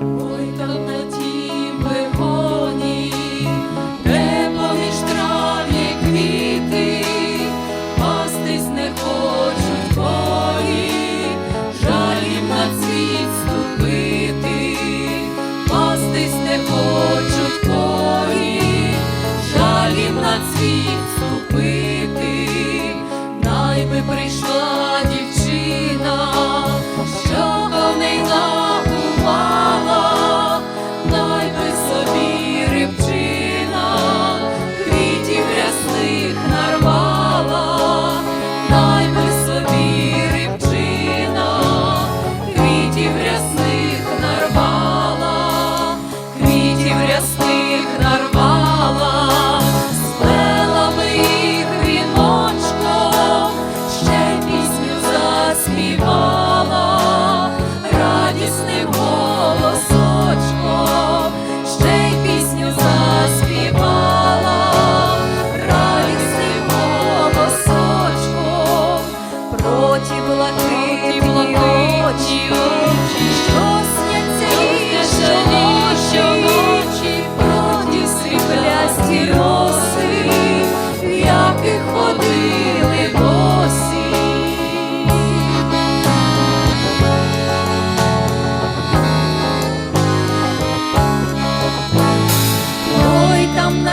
Ой, та на тім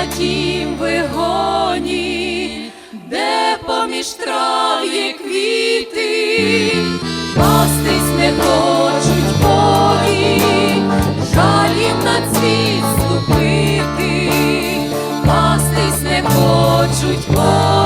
на тім вигоні, де поміж трав квіти, пастись не хочуть бої, жаль на цвіт ступити, пастись не хочуть полі.